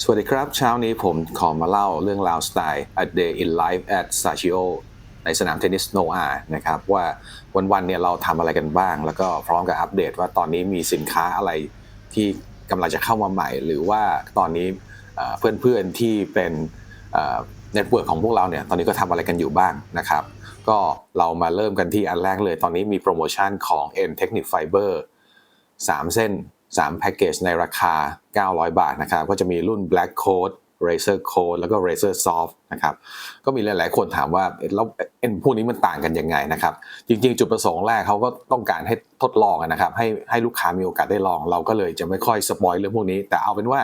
สวัสดีครับ เช้านี้ผมขอมาเล่าเรื่องราวสไตล์ A Day in Life at Sachio ในสนามเทนนิสโนอานะครับว่าวันๆเนี่ยเราทำอะไรกันบ้าง แล้วก็พร้อมกับอัปเดตว่าตอนนี้มีสินค้าอะไรที่กำลังจะเข้ามาใหม่ หรือว่าตอนนี้เพื่อนๆที่เป็นเน็ตเวิร์กของพวกเราเนี่ยตอนนี้ก็ทำอะไรกันอยู่บ้างนะครับ ก็เรามาเริ่มกันที่อันแรกเลย ตอนนี้มีโปรโมชั่นของ N Technic Fiber 3 เส้น 3แพ็กเกจในราคา 900 บาทนะครับก็จะมีรุ่น Black Code Razer Code แล้วก็ Razer Soft นะครับก็มีหลาย ๆ คนถามว่าแล้วเอ็นพวกนี้มันต่างกันยังไงนะครับจริง ๆ จุดประสงค์แรกเขาก็ต้องการให้ทดลองนะครับให้ให้ลูกค้ามีโอกาสได้ลอง เราก็เลยจะไม่ค่อยสปอยเรื่องพวกนี้ แต่เอาเป็นว่า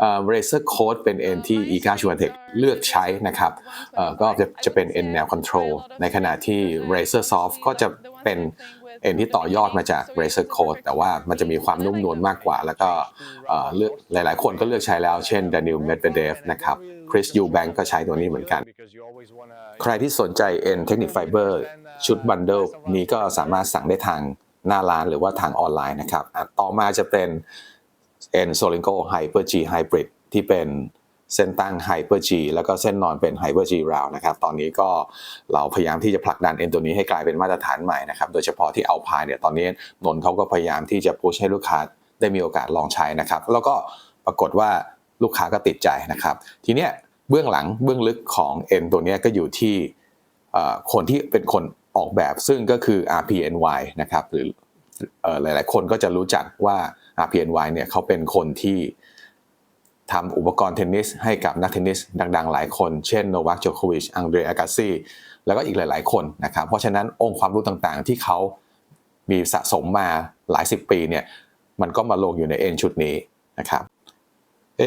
เอ่อ Razer Code เป็น N ที่ e c a s h u a t e c เลือกใช้นะครับเอ่อก็จะจะเป็น N แนว Control ในขณะที่ Razer Soft ก็จะ เป็น N ที่ต่อยอดมาจาก Razer Code แต่ว่ามันจะมีความนุ่มนวลมากกว่า แล้วก็เลือกหลาย ๆ คนก็เลือกใช้แล้ว เช่น Daniel Medvedev นะครับ Chris Eubank ก็ใช้ตัวนี้เหมือนกัน ใครที่สนใจ N Technic Fiber ชุดบันเดิลนี้ก็สามารถสั่งได้ทางหน้าร้านหรือว่าทางออนไลน์นะครับ ต่อมาจะเป็น N Solingo Hyper G Hybrid ที่เป็น เส้นตั้ง Hyper G แล้วก็เส้นนอนเป็น Hyper G Round นะครับตอนนี้ก็เราพยายามที่จะผลักดัน N ตัวนี้ให้กลายเป็นมาตรฐานใหม่นะครับโดยเฉพาะที่เอาพายเนี่ยตอนนี้นนท์เขาก็พยายามที่จะพุชให้ลูกค้าได้มีโอกาสลองใช้นะครับ แล้วก็ปรากฏว่าลูกค้าก็ติดใจนะครับ ทีเนี้ยเบื้องหลังเบื้องลึกของ N ตัวนี้ก็อยู่ที่คนที่เป็นคนออกแบบซึ่งก็คือ RPNY นะครับหรือออหลายๆ คนก็จะรู้จักว่า RPNY เนี่ยเขาเป็นคนที่ ทำอุปกรณ์เทนนิสให้กับนักเทนนิสดังๆ หลายคน เช่นโนวัคโจโควิช อังเดรอากาซีแล้วก็อีกหลาย ๆ คนนะครับ เพราะฉะนั้นองค์ความรู้ต่างๆ ที่เขามีสะสมมาหลายสิบปีเนี่ย มันก็มาลงอยู่ใน N ชุดนี้นะครับ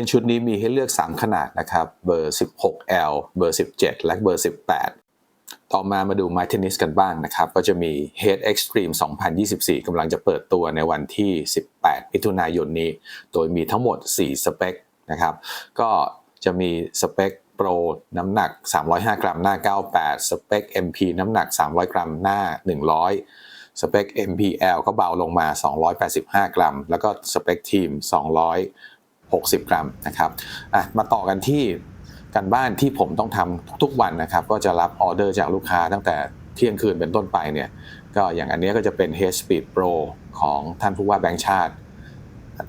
N ชุดนี้มีให้เลือก 3 ขนาดนะครับ เบอร์ 16L เบอร์ 17 และเบอร์ 18 ต่อมามาดูไม้เทนนิสกันบ้างนะครับ ก็จะมี Head Extreme 2024กำลังจะเปิดตัวในวันที่ 18 มิถุนายนนี้ โดยมีทั้งหมด 4 สเปค นะครับ ก็จะมีสเปค Pro น้ำหนัก 305 กรัมหน้า 98 สเปค MP น้ำหนัก 300 กรัมหน้า 100 สเปค MPL ก็เบาลงมา 285 กรัม แล้วก็สเปคทีม 260 กรัมนะครับอะมาต่อกันที่การบ้านที่ผมต้องทำทุกๆวันนะครับ ก็จะรับออเดอร์จากลูกค้าตั้งแต่เที่ยงคืนเป็นต้นไปเนี่ยก็อย่างอันนี้ก็จะเป็น h Speed Pro ของท่านผู้ว่าแบงค์ชาติ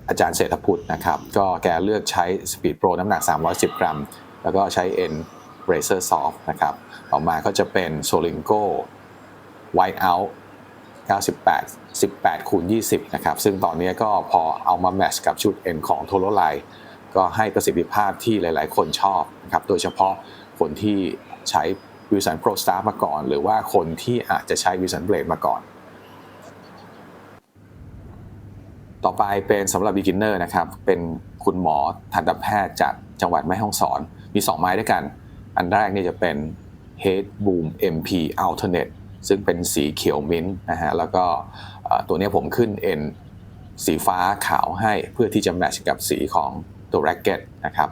อาจารย์เศรษฐพุทธนะครับ ก็แกเลือกใช้ Speed Pro น้ำหนัก 310 กรัม แล้วก็ใช้ N Racer Soft นะครับต่อมาก็จะเป็น Solingo White Out 98 18คูณ20 นะครับ ซึ่งตอนนี้ก็พอเอามาแมชกับชุด N ของ t o l o l i ก็ให้ประสิทธิภาพที่หลาย ๆ คนชอบนะครับ โดยเฉพาะคนที่ใช้ Wilson Pro Star มาก่อน หรือว่าคนที่อาจจะใช้ Wilson Blade มาก่อน ต่อไปเป็นสำหรับ beginner นะครับ เป็นคุณหมอทันตแพทย์จากจังหวัดแม่ฮ่องสอน มี 2 ไม้ด้วยกัน อันแรกนี่จะเป็น Head Boom MP Alternate ซึ่งเป็นสีเขียวมิ้นท์นะฮะ แล้วก็ตัวนี้ผมขึ้น N สีฟ้าขาวให้เพื่อที่จะแมทช์กับสีของตัวแร็กเก็ตนะครับ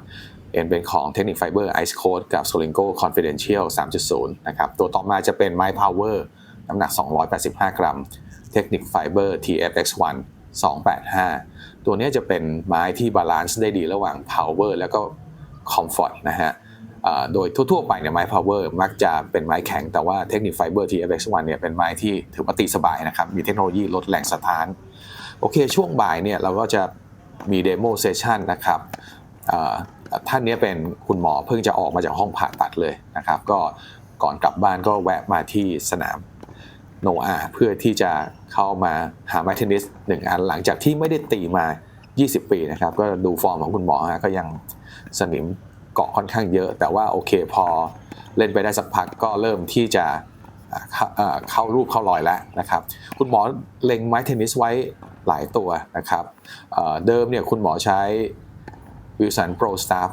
N เป็นของ Technic Fiber Ice Coat กับ Solingo Confidential 3.0 นะครับ ตัวต่อมาจะเป็นไม้ Power น้ำหนัก 285 กรัม Technic Fiber TFX1 285 ตัวนี้จะเป็นไม้ที่บาลานซ์ได้ดีระหว่าง power แล้วก็ comfort นะฮะโดยทั่วๆไปเนี่ยไม้ power มักจะเป็นไม้แข็งแต่ว่าเทคนิคไฟเบอร์ TFX1 เนี่ยเป็นไม้ที่ถือว่าตีสบายนะครับ มีเทคโนโลยีลดแรงสะท้าน โอเคช่วงบ่ายเนี่ยเราก็จะมีเดโมเซสชันนะครับท่านนี้เป็นคุณหมอเพิ่งจะออกมาจากห้องผ่าตัดเลยนะครับ ก็ก่อนกลับบ้านก็แวะมาที่สนาม โนอาเพื่อที่จะเข้ามาหาไม้เทนนิสหนึ่งอันหลังจากที่ไม่ได้ตีมา 20 ปีนะครับ ก็ดูฟอร์มของคุณหมอฮะก็ยังสนิมเกาะค่อนข้างเยอะ แต่ว่าโอเคพอเล่นไปได้สักพักก็เริ่มที่จะเข้าอ่าเข้ารูปเข้ารอยแล้วนะครับ คุณหมอเล็งไม้เทนนิสไว้หลายตัวนะครับเเดิมเนี่ยคุณหมอใช้ Wilson Pro Staff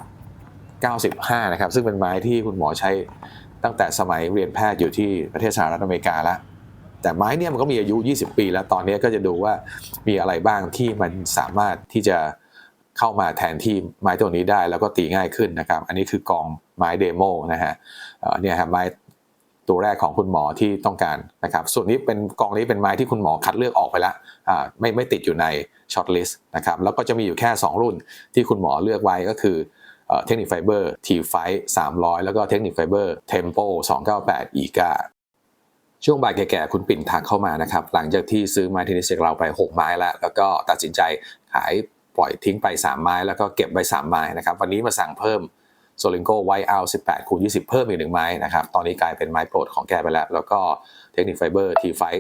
95 นะครับ ซึ่งเป็นไม้ที่คุณหมอใช้ตั้งแต่สมัยเรียนแพทย์อยู่ที่ประเทศสหรัฐอเมริกาแล้ว แต่ไม้เนี่ยมันก็มีอายุ 20 ปี แล้วตอนนี้ก็จะดูว่ามีอะไรบ้างที่มันสามารถที่จะเข้ามาแทนที่ไม้ตัวนี้ได้แล้วก็ตีง่ายขึ้นนะครับ อันนี้คือกองไม้เดโมนะฮะเนี่ยครับไม้ตัวแรกของคุณหมอที่ต้องการนะครับ ส่วนนี้เป็นกองนี้เป็นไม้ที่คุณหมอคัดเลือกออกไปแล้วไม่ไม่ติดอยู่ในช็อตลิสต์นะครับแล้วก็จะมีอยู่แค่ 2 รุ่นที่คุณหมอเลือกไว้ก็คือเทคนิคไฟเบอร์ T f i 300แล้วก็เทคนิคไฟเบอร์ Tempo 298 e g a ช่วงบ่ายแก่ๆคุณปิ่นทักเข้ามานะครับ หลังจากที่ซื้อไม้เทนนิสจากเราไป 6 ไม้แล้ว แล้วก็ตัดสินใจขายปล่อยทิ้งไป 3 ไม้ แล้วก็เก็บไว้3ไม้นะครับ วันนี้มาสั่งเพิ่มโซลิงโก้ไวเอา18คูณ20เพิ่มอีกหนึ่งไม้นะครับ ตอนนี้กลายเป็นไม้โปรดของแกไปแล้ว แล้วก็เทคนิคไฟเบอร์ T f i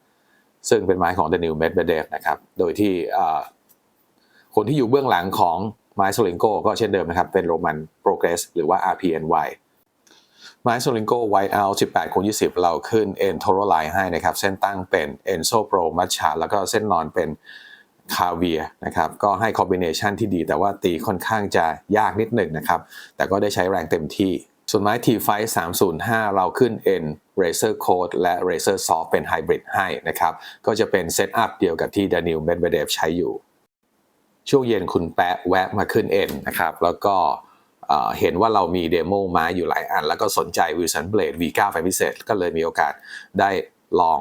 305ซึ่งเป็นไม้ของเดนิลเมดเบเดฟนะครับ โดยที่คนที่อยู่เบื้องหลังของไม้โซลิงโก้ก็เช่นเดิมนะครับ เป็นโรมันโปรเกรสหรือว่า RPNY ไม้โซลิงโก้ไวท์เอาท์18คูณ20 เราขึ้นเอ็นโทโรไลน์ให้นะครับ เส้นตั้งเป็นเอ็นโซโปรมัชชาแล้วก็เส้นนอนเป็นคาเวียนะครับ ก็ให้คอมบิเนชันที่ดี แต่ว่าตีค่อนข้างจะยากนิดหนึ่งนะครับ แต่ก็ได้ใช้แรงเต็มที่ ส่วนไม้ T f i 305 เราขึ้น N Razer Code และ Razer Soft เป็นไฮบริดให้นะครับ ก็จะเป็นเซตอัพเดียวกับที่ Daniel Medvedev ใช้อยู่ ช่วงเย็นคุณแปะแวะมาขึ้น N นะครับ แล้วก็ เห็นว่าเรามีเดโมไม้อยู่หลายอัน แล้วก็สนใจ Wilson Blade V9 ไฟพิเศษ ก็เลยมีโอกาสได้ลอง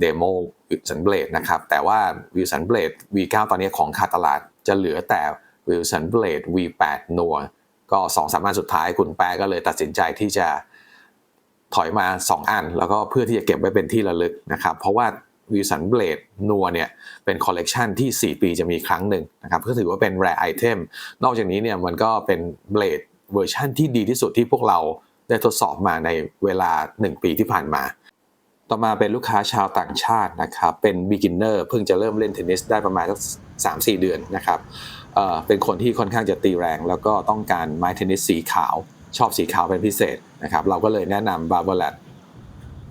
เดโม Wilson Blade นะครับ แต่ว่า Wilson Blade V9 ตอนนี้ของขาดตลาดจะเหลือแต่ Wilson Blade V8 นัวก็สองสามอันสุดท้ายคุณแปะก็เลยตัดสินใจที่จะถอยมา 2 อัน แล้วก็เพื่อที่จะเก็บไว้เป็นที่ระลึกนะครับ เพราะว่า วิสันเบลดนัวเนี่ยเป็นคอลเลกชันที่ 4 ปีจะมีครั้งหนึ่งนะครับก็ถือว่าเป็นแรไอเทมนอกจากนี้เนี่ยมันก็เป็นเบลดเวอร์ชันที่ดีที่สุดที่พวกเราได้ทดสอบมาในเวลา 1 ปีที่ผ่านมา ต่อมาเป็นลูกค้าชาวต่างชาตินะครับเป็น beginner เพิ่งจะเริ่มเล่นเทนนิสได้ประมาณสักสามสี่เดือนนะครับเเป็นคนที่ค่อนข้างจะตีแรง แล้วก็ต้องการไม้เทนนิสสีขาว ชอบสีขาวเป็นพิเศษนะครับเราก็เลยแนะนำ b a r b a l a t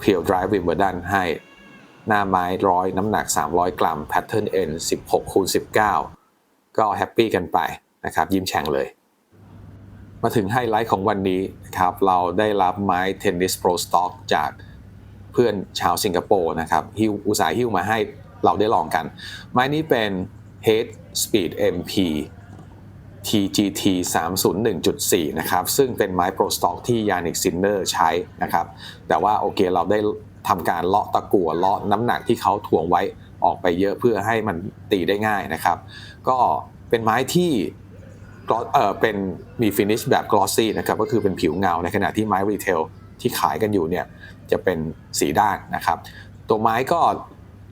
p u r e Drive Wimbledon ให้ หน้าไม้ร้อยน้ำหนัก 300 กรัม Pattern N 16คูณ19 ก็แฮปปี้กันไปนะครับยิ้มแฉ่งเลย มาถึงไฮไลท์ของวันนี้นะครับเราได้รับไม้เทนนิสโปรสต็อกจากเพื่อนชาวสิงคโปร์นะครับฮิวอุตสาห์ฮิวมาให้เราได้ลองกัน ไม้นี้เป็น Head Speed MP TGT 301.4 นะครับ ซึ่งเป็นไม้โปรสต็อกที่ยานิกซินเนอร์ใช้นะครับ แต่ว่าโอเคเราได้ ทำการเลาะตะกั่วเลาะน้ำหนักที่เขาถ่วงไว้ออกไปเยอะเพื่อให้มันตีได้ง่ายนะครับ ก็เป็นไม้ที่เออเป็นมีฟินิชแบบกลอสซี่นะครับก็คือเป็นผิวเงาในขณะที่ไม้รีเทลที่ขายกันอยู่เนี่ยจะเป็นสีด้านนะครับ ตัวไม้ก็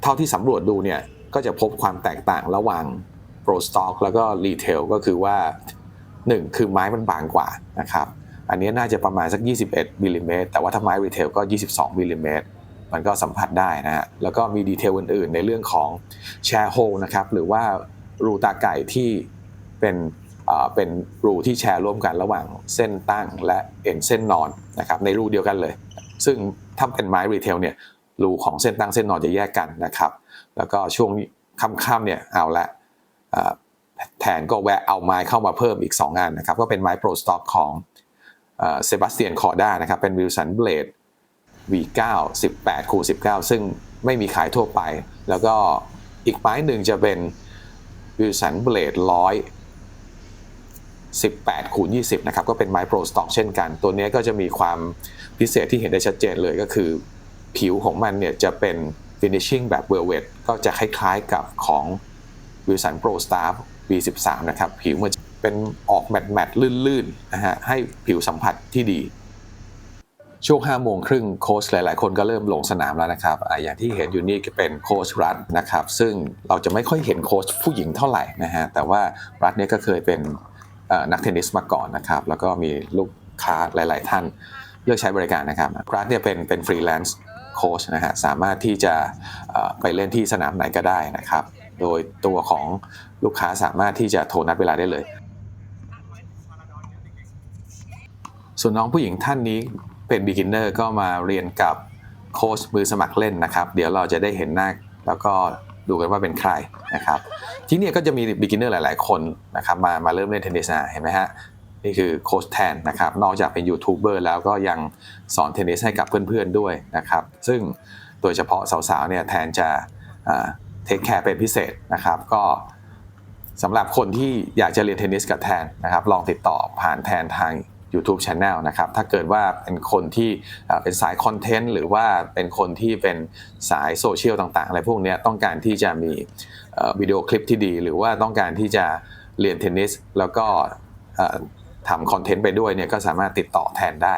เท่าที่สำรวจดูเนี่ยก็จะพบความแตกต่างระหว่างโปรสต็อกแล้วก็รีเทลก็คือว่า 1 คือไม้มันบางกว่านะครับอันนี้น่าจะประมาณสัก 21มิลลิเมตรแต่ว่าถ้าไม้รีเทลก็ 22มิลลิเมตร มันก็สัมผัสได้นะฮะแล้วก็มีดีเทลอื่นๆ ในเรื่องของแชร์โฮนะครับหรือว่ารูตาไก่ที่เป็นเป็นรูที่แชร์ร่วมกันระหว่างเส้นตั้งและเอ็นเส้นนอนนะครับในรูเดียวกันเลย ซึ่งถ้าเป็นไม้รีเทลเนี่ยรูของเส้นตั้งเส้นนอนจะแยกกันนะครับ แล้วก็ช่วงค่ำๆเนี่ยเอาละแทนก็แวะเอาไม้เข้ามาเพิ่มอีก 2 งานนะครับ ก็เป็นไม้โปรสต็อกของเซบาสเตียนคอร์ด้านะครับ เป็นวิลสันเบลด V9 18คูณ19 ซึ่งไม่มีขายทั่วไป แล้วก็อีกไม้หนึ่งจะเป็นวิลสันเบลดร้อย18คูณ20 นะครับ ก็เป็นไม้โปรสต็อกเช่นกัน ตัวนี้ก็จะมีความพิเศษที่เห็นได้ชัดเจนเลยก็คือ ผิวของมันเนี่ยจะเป็น finishing แบบ velvet ก็จะคล้ายๆกับของ Wilson Pro Star V13 นะครับ ผิวมันเป็นออกแมตต์แมตต์ลื่นๆนะฮะให้ผิวสัมผัสที่ดี ช่วง5โมงครึ่งโค้ชหลาย ๆ คนก็เริ่มลงสนามแล้วนะครับออย่างที่เห็นอยู่นี่ก็เป็นโค้ชรัฐนะครับ ซึ่งเราจะไม่ค่อยเห็นโค้ชผู้หญิงเท่าไหร่นะฮะ แต่ว่ารัฐเนี่ยก็เคยเป็นนักเทนนิสมาก่อนนะครับ แล้วก็มีลูกค้าหลาย ๆ ท่านเลือกใช้บริการนะครับ รัฐเนี่ยเป็นเป็นฟรีแลนซ์โค้ชนะฮะ สามารถที่จะไปเล่นที่สนามไหนก็ได้นะครับ โดยตัวของลูกค้าสามารถที่จะโทรนัดเวลาได้เลย ส่วนน้องผู้หญิงท่านนี้ เป็น beginner ก็มาเรียนกับโค้ชมือสมัครเล่นนะครับ เดี๋ยวเราจะได้เห็นหน้าแล้วก็ดูกันว่าเป็นใครนะครับ ที่นี่ก็จะมี beginner หลาย ๆ คนนะครับมามาเริ่มเล่นเทนนิสนะเห็นไหมฮะนี่คือโค้ชแทนนะครับ นอกจากเป็นยูทูบเบอร์แล้วก็ยังสอนเทนนิสให้กับเพื่อน ๆ ด้วยนะครับ ซึ่งโดยเฉพาะสาว ๆ เนี่ยแทนจะเทคแคร์เป็นพิเศษนะครับ ก็สำหรับคนที่อยากจะเรียนเทนนิสกับแทนนะครับ ลองติดต่อผ่านแทนทาง YouTube Channel นะครับถ้าเกิดว่าเป็นคนที่เป็นสายคอนเทนต์หรือว่าเป็นคนที่เป็นสายโซเชียลต่างๆ อะไรพวกนี้ต้องการที่จะมีวิดีโอคลิปที่ดี หรือว่าต้องการที่จะเรียนเทนนิสแล้วก็ทำคอนเทนต์ไปด้วยเนี่ยก็สามารถติดต่อแทนได้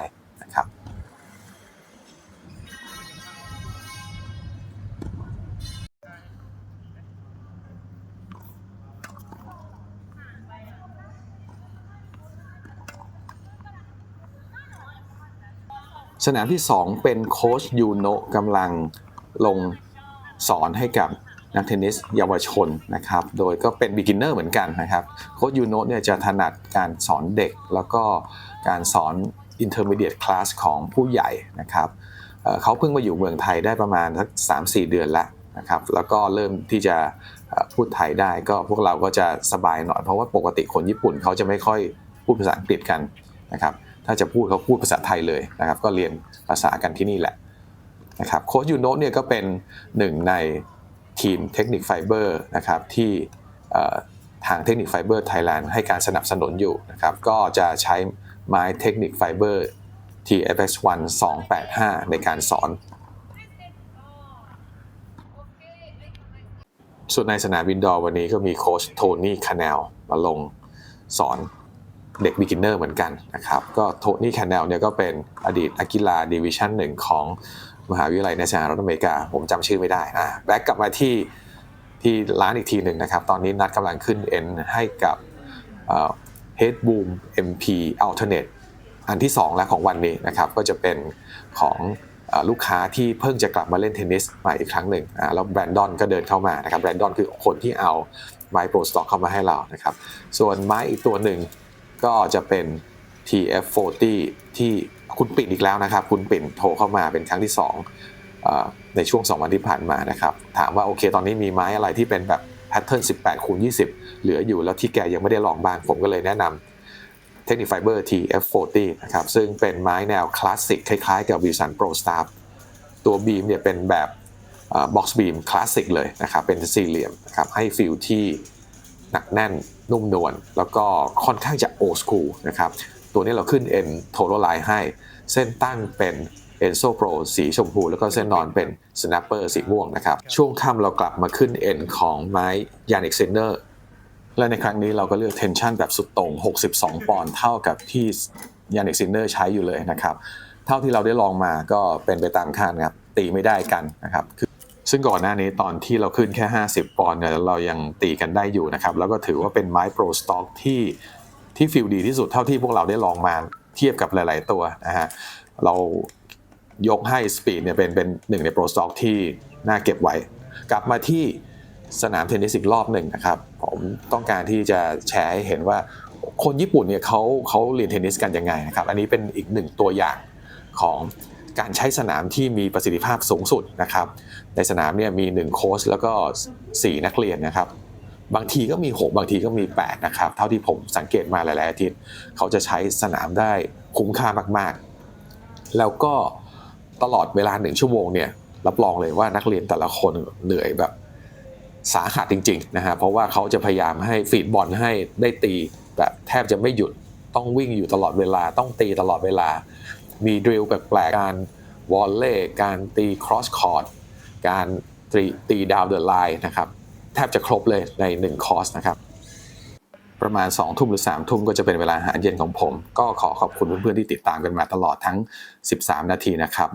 สนามที่ 2 เป็นโค้ชยูโนะกำลังลงสอนให้กับนักเทนนิสเยาวชนนะครับ โดยก็เป็น beginner เหมือนกันนะครับ โค้ชยูโนะเนี่ยจะถนัดการสอนเด็ก แล้วก็การสอน intermediate class ของผู้ใหญ่นะครับเขาเพิ่งมาอยู่เมืองไทยได้ประมาณสัก3-4 เดือนแล้วนะครับ แล้วก็เริ่มที่จะพูดไทยได้ก็พวกเราก็จะสบายหน่อย เพราะว่าปกติคนญี่ปุ่นเขาจะไม่ค่อยพูดภาษาอังกฤษกันนะครับ ถ้าจะพูดเขาพูดภาษาไทยเลยนะครับ ก็เรียนภาษากันที่นี่แหละนะครับโค้ชยูโนะเนี่ยก็เป็นหนึ่งในทีมเทคนิคไฟเบอร์นะครับที่ทางเทคนิคไฟเบอร์ไทยแลนด์ให้การสนับสนุนอยู่นะครับก็จะใช้ไม้เทคนิคไฟเบอร์ TFX1 285 ในการสอน ส่วนในสนามวินดอร์วันนี้ก็มีโค้ชโทนี่คานลมาลงสอน เด็ก b ิ g เนอร์เหมือนกันนะครับก็โทนี่แคา n นลเนี่ยก็เป็นอดีตนักกีฬาดิวิชั่นหนึ่งของมหาวิทยาลัยในสหรัฐอเมริกา ผมจำชื่อไม่ได้นะแบ็กกลับมาที่ที่ร้านอีกทีหนึ่งนะครับ ตอนนี้นัดกำลังขึ้นเอ็นให้กับเอ่อ Headboom MP Alternate อันที่ 2 แล้วของวันนี้นะครับก็จะเป็นของลูกค้าที่เพิ่งจะกลับมาเล่นเทนนิสใหม่อีกครั้งหนึ่งแล้วแบรนดอนก็เดินเข้ามานะครับแบรนดอนคือคนที่เอาไม้โปรสต็อกเข้ามาให้เรานะครับส่วนไม้อีกตัวหนึ่ง ก็จะเป็น TF40 ที่คุณปิ่นอีกแล้วนะครับ คุณปิ่นโทรเข้ามาเป็นครั้งที่2อในช่วง 2 วันที่ผ่านมานะครับ ถามว่าโอเค ตอนนี้มีไม้อะไรที่เป็นแบบแพทเทิร์น18คูณ20 เหลืออยู่แล้วที่แกยังไม่ได้ลองบ้างผมก็เลยแนะนำเทคนิคไฟเบอร์ TF40 นะครับซึ่งเป็นไม้แนวคลาสสิกคล้ายๆ กับ Wilson Pro Staff ตัวบีมเนี่ยเป็นแบบบ็อกซ์บีมคลาสสิกเลยนะครับเป็นสี่เหลี่ยมนะครับให้ฟิลที่หนักแน่น นุ่มนวลแล้วก็ค่อนข้างจะโอ s คูลนะครับ ตัวนี้เราขึ้น N t o t a l Line ให้ เส้นตั้งเป็น Enso Pro สีชมพู แล้วก็เส้นนอนเป็น Snapper สีม่วงนะครับ ช่วงค่ำเรากลับมาขึ้น N ของไม้ Yannick Sinner และในครั้งนี้เราก็เลือกเทนชันแบบสุดต่ง62 ปอนด์เท่ากับที่ยานิกซินเนอร์ใช้อยู่เลยนะครับ เท่าที่เราได้ลองมาก็เป็นไปตามคาดครับ ตีไม่ได้กันนะครับ คือ ซึ่งก่อนหน้านี้ตอนที่เราขึ้นแค่ 50 ปอนด์เนี่ยเรายังตีกันได้อยู่นะครับ แล้วก็ถือว่าเป็นไม้โปรสต็อกที่ที่ฟิลดีที่สุดเท่าที่พวกเราได้ลองมาเทียบกับหลาย ๆ ตัวนะฮะเรายกให้สปีดเนี่ยเป็นเป็นหนึ่งในโปรสต็อกที่น่าเก็บไว้ กลับมาที่สนามเทนนิสอีกรอบหนึ่งนะครับ ผมต้องการที่จะแชร์ให้เห็นว่าคนญี่ปุ่นเนี่ยเขาเขาเรียนเทนนิสกันยังไงนะครับ อันนี้เป็นอีกหนึ่งตัวอย่างของ การใช้สนามที่มีประสิทธิภาพสูงสุดนะครับ ในสนามเนี่ยมี 1 โค้ชแล้วก็ 4 นักเรียนนะครับ บางทีก็มี 6 บางทีก็มี 8 นะครับ เท่าที่ผมสังเกตมาหลาย ๆ อาทิตย์ เขาจะใช้สนามได้คุ้มค่ามาก ๆ แล้วก็ตลอดเวลาหนึ่งชั่วโมงเนี่ยรับรองเลยว่านักเรียนแต่ละคนเหนื่อยแบบสาหัสจริง ๆ นะฮะเพราะว่าเขาจะพยายามให้ฟีดบอลให้ได้ตีแบบแทบจะไม่หยุดต้องวิ่งอยู่ตลอดเวลาต้องตีตลอดเวลา มีดริลแปลกๆ การวอลเล่การตีครอสคอร์ดการตีตีดาวเดอะไลน์นะครับ แทบจะครบเลยใน 1 คอร์สนะครับ ประมาณ 2 ทุ่มหรือ 3 ทุ่มก็จะเป็นเวลาอาหารเย็นของผม ก็ขอขอบคุณเพื่อนๆที่ติดตามกันมาตลอดทั้ง 13 นาทีนะครับ